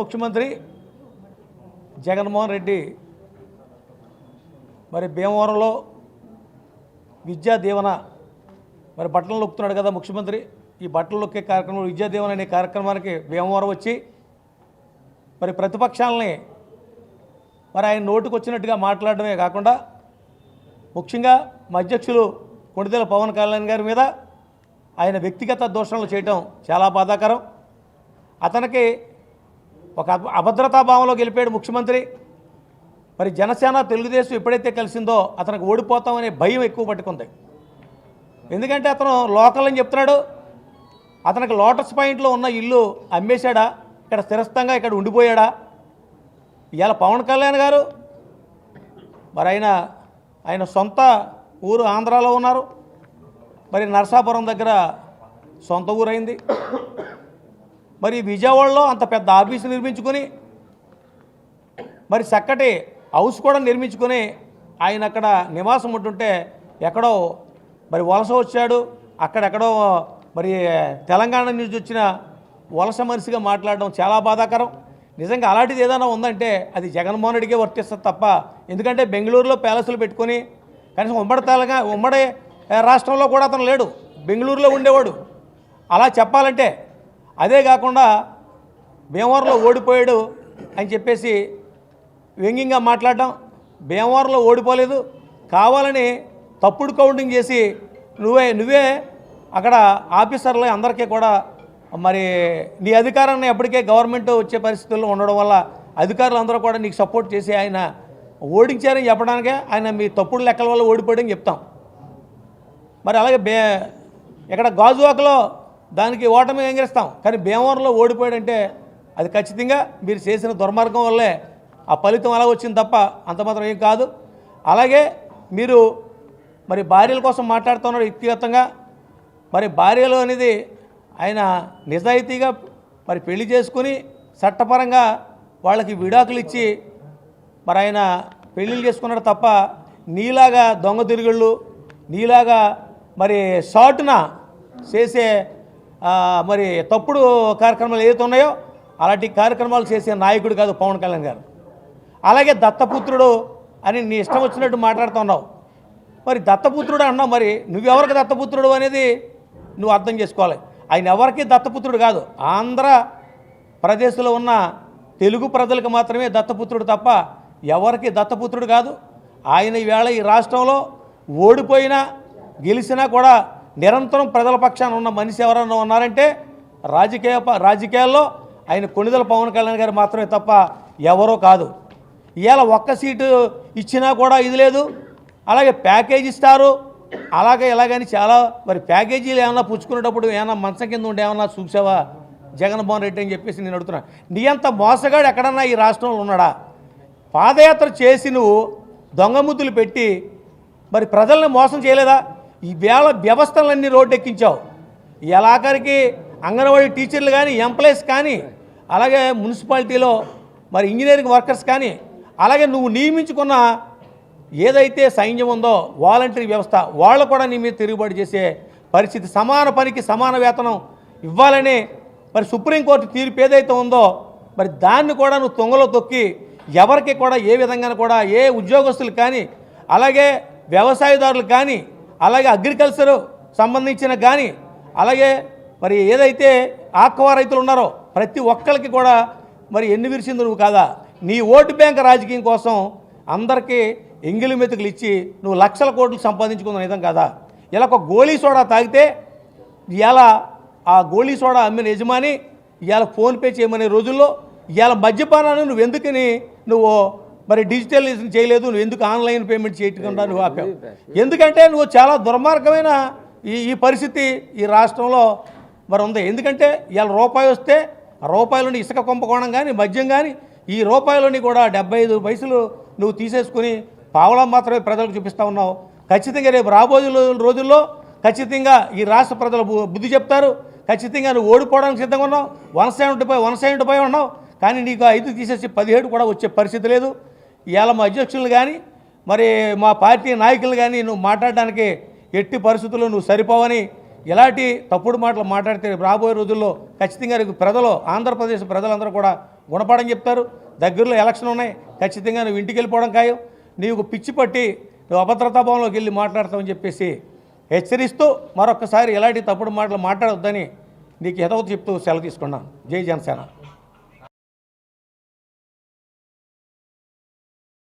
ముఖ్యమంత్రి జగన్మోహన్ రెడ్డి మరి భీమవరంలో విద్యా దీవెన మరి బట్టలు నొక్కుతున్నాడు కదా ముఖ్యమంత్రి. ఈ బట్టలు నొక్కే కార్యక్రమం విద్యా దీవెన అనే కార్యక్రమానికి భీమవరం వచ్చి మరి ప్రతిపక్షాలని మరి ఆయన నోటుకు వచ్చినట్టుగా మాట్లాడడమే కాకుండా ముఖ్యంగా మా అధ్యక్షులు కొణిదెల పవన్ కళ్యాణ్ గారి మీద ఆయన వ్యక్తిగత దూషణలు చేయటం చాలా బాధాకరం. అతనికి ఒక అభ- అభద్రతా భావంలో గెలిపాడు ముఖ్యమంత్రి. మరి జనసేన తెలుగుదేశం ఎప్పుడైతే కలిసిందో అతనికి ఓడిపోతామనే భయం ఎక్కువ పట్టుకుంది. ఎందుకంటే అతను లోకల్ అని చెప్తున్నాడు. అతనికి లోటస్ పాయింట్లో ఉన్న ఇల్లు అమ్మేశాడా? ఇక్కడ స్థిరస్థంగా ఇక్కడ ఉండిపోయాడా? ఇవాళ పవన్ కళ్యాణ్ గారు మరి ఆయన ఆయన సొంత ఊరు ఆంధ్రాలో ఉన్నారు. మరి నరసాపురం దగ్గర సొంత ఊరైంది. మరి విజయవాడలో అంత పెద్ద ఆఫీసు నిర్మించుకొని మరి చక్కటి హౌస్ కూడా నిర్మించుకొని ఆయన అక్కడ నివాసం ఉంటుంటే ఎక్కడో మరి వలస వచ్చాడు. అక్కడెక్కడో మరి తెలంగాణ నుంచి వచ్చిన వలస మనిషిగా మాట్లాడడం చాలా బాధాకరం. నిజంగా అలాంటిది ఏదైనా ఉందంటే అది జగన్మోహన్ రెడ్డికే వర్తిస్తుంది తప్ప ఎందుకంటే బెంగళూరులో ప్యాలెస్లు పెట్టుకొని కనీసం ఉమ్మడి తెలంగాణ ఉమ్మడి రాష్ట్రంలో కూడా అతను లేడు. బెంగళూరులో ఉండేవాడు. అలా చెప్పాలంటే అదే కాకుండా భీమవరంలో ఓడిపోయాడు అని చెప్పేసి వ్యంగ్యంగా మాట్లాడడం భీమవరంలో ఓడిపోలేదు కావాలని తప్పుడు కౌంటింగ్ చేసి నువ్వే నువ్వే అక్కడ ఆఫీసర్లు అందరికీ కూడా మరి నీ అధికారాన్ని ఎప్పటికే గవర్నమెంట్ వచ్చే పరిస్థితుల్లో ఉండడం వల్ల అధికారులు అందరూ కూడా నీకు సపోర్ట్ చేసి ఆయన ఓడించారని చెప్పడానికే ఆయన మీ తప్పుడు లెక్కల వల్ల ఓడిపోయాడని చెప్తాం. మరి అలాగే బే ఇక్కడ గాజువాకలో దానికి ఓటమి ఎంగరిస్తాం కానీ భీమవరంలో ఓడిపోయాడంటే అది ఖచ్చితంగా మీరు చేసిన దుర్మార్గం వల్లే ఆ ఫలితం అలా వచ్చింది తప్ప అంత మాత్రం ఏం కాదు. అలాగే మీరు మరి భార్యల కోసం మాట్లాడుతున్నారు వ్యక్తిగతంగా. మరి భార్యలు అనేది ఆయన నిజాయితీగా మరి పెళ్ళి చేసుకుని చట్టపరంగా వాళ్ళకి విడాకులు ఇచ్చి మరి ఆయన పెళ్ళిళ్ళు చేసుకున్నాడు తప్ప నీలాగా దొంగ తిరుగుళ్ళు నీలాగా మరి షార్ట్న చేసే మరి తప్పుడు కార్యక్రమాలు ఏదైతే ఉన్నాయో అలాంటి కార్యక్రమాలు చేసే నాయకుడు కాదు పవన్ కళ్యాణ్ గారు. అలాగే దత్తపుత్రుడు అని నీ ఇష్టం వచ్చినట్టు మాట్లాడుతున్నావు మరి దత్తపుత్రుడు అన్నావు మరి నువ్వెవరికి దత్తపుత్రుడు అనేది నువ్వు అర్థం చేసుకోవాలి. ఆయన ఎవరికి దత్తపుత్రుడు కాదు. ఆంధ్రప్రదేశ్లో ఉన్న తెలుగు ప్రజలకు మాత్రమే దత్తపుత్రుడు తప్ప ఎవరికి దత్తపుత్రుడు కాదు. ఆయన ఈవేళ ఈ రాష్ట్రంలో ఓడిపోయినా గెలిచినా కూడా నిరంతరం ప్రజల పక్షాన ఉన్న మనిషి ఎవరన్నా ఉన్నారంటే రాజకీయ రాజకీయాల్లో ఆయన కొణిదల పవన్ కళ్యాణ్ గారు మాత్రమే తప్ప ఎవరో కాదు. ఇవాళ ఒక్క సీటు ఇచ్చినా కూడా ఇది లేదు. అలాగే ప్యాకేజ్ ఇస్తారు. అలాగే ఇలాగని చాలా మరి ప్యాకేజీలు ఏమన్నా పుచ్చుకునేటప్పుడు ఏమన్నా మంచం కింద ఉండి ఏమన్నా చూసావా జగన్మోహన్ రెడ్డి అని చెప్పేసి నేను అడుగుతున్నా. నీ అంత మోసగాడు ఎక్కడన్నా ఈ రాష్ట్రంలో ఉన్నాడా? పాదయాత్ర చేసి నువ్వు దొంగ ముద్దులు పెట్టి మరి ప్రజల్ని మోసం చేయలేదా? ఈ వేళ వ్యవస్థలన్నీ రోడ్డెక్కించావు. ఎలాఖరికి అంగన్వాడీ టీచర్లు కానీ ఎంప్లాయీస్ కానీ అలాగే మున్సిపాలిటీలో మరి ఇంజనీరింగ్ వర్కర్స్ కానీ అలాగే నువ్వు నియమించుకున్న ఏదైతే సైన్యం ఉందో వాలంటరీ వ్యవస్థ వాళ్ళు కూడా నీ మీద తిరుగుబాటు చేసే పరిస్థితి సమాన పనికి సమాన వేతనం ఇవ్వాలని మరి సుప్రీంకోర్టు తీర్పు ఏదైతే ఉందో మరి దాన్ని కూడా నువ్వు తొంగలో తొక్కి ఎవరికి కూడా ఏ విధంగా కూడా ఏ ఉద్యోగస్తులు కానీ అలాగే వ్యవసాయదారులు కానీ అలాగే అగ్రికల్చర్ సంబంధించిన కానీ అలాగే మరి ఏదైతే ఆక్వా రైతులు ఉన్నారో ప్రతి ఒక్కరికి కూడా మరి ఎన్ని విరిసింది నువ్వు కాదా? నీ ఓటు బ్యాంక్ రాజకీయం కోసం అందరికీ ఎంగిలి మెతుకులు ఇచ్చి నువ్వు లక్షల కోట్లు సంపాదించుకున్న నిజం కదా? ఇలా ఒక గోళీ సోడా తాగితే ఇలా ఆ గోళీ సోడా అమ్మిన యజమాని ఇవాళ ఫోన్పే చేయమనే రోజుల్లో ఇవాళ మద్యపానాన్ని నువ్వు ఎందుకని నువ్వు మరి డిజిటలైజేషన్ చేయలేదు నువ్వు ఎందుకు ఆన్లైన్ పేమెంట్ చేయకుండా నువ్వు ఆపావు? ఎందుకంటే నువ్వు చాలా దుర్మార్గమైన ఈ ఈ పరిస్థితి ఈ రాష్ట్రంలో మరి ఉంది. ఎందుకంటే ఇవాళ రూపాయి వస్తే రూపాయలని ఇసుక కుంభకోణం కానీ మద్యం కానీ ఈ రూపాయలని కూడా డెబ్బై ఐదు పైసలు నువ్వు తీసేసుకుని పావలా మాత్రమే ప్రజలకు చూపిస్తూ ఉన్నావు. ఖచ్చితంగా రేపు రాబోయే రోజు- రోజుల్లో ఖచ్చితంగా ఈ రాష్ట్ర ప్రజలు బుద్ధి చెప్తారు. ఖచ్చితంగా నువ్వు ఓడిపోవడానికి సిద్ధంగా ఉన్నావు. వన్ సెవెంటీ ఫైవ్ ఉన్నావు కానీ నీకు ఐదు తీసేసి పదిహేడు కూడా వచ్చే పరిస్థితి లేదు. ఇవాళ మా అధ్యక్షులు కానీ మరి మా పార్టీ నాయకులు కానీ నువ్వు మాట్లాడడానికి ఎట్టి పరిస్థితుల్లో నువ్వు సరిపోవని ఇలాంటి తప్పుడు మాటలు మాట్లాడితే రాబోయే రోజుల్లో ఖచ్చితంగా ప్రజలు ఆంధ్రప్రదేశ్ ప్రజలందరూ కూడా గుణపడని చెప్తారు. దగ్గరలో ఎలక్షన్ ఉన్నాయి. ఖచ్చితంగా నువ్వు ఇంటికి వెళ్ళిపోవడం ఖాయం. నీకు పిచ్చి పట్టి నువ్వు అభద్రతాభవంలోకి వెళ్ళి మాట్లాడతావని చెప్పేసి హెచ్చరిస్తూ మరొకసారి ఎలాంటి తప్పుడు మాటలు మాట్లాడొద్దని నీకు ఎదవత చెప్తూ సెలవు తీసుకున్నాను. జై జనసేన.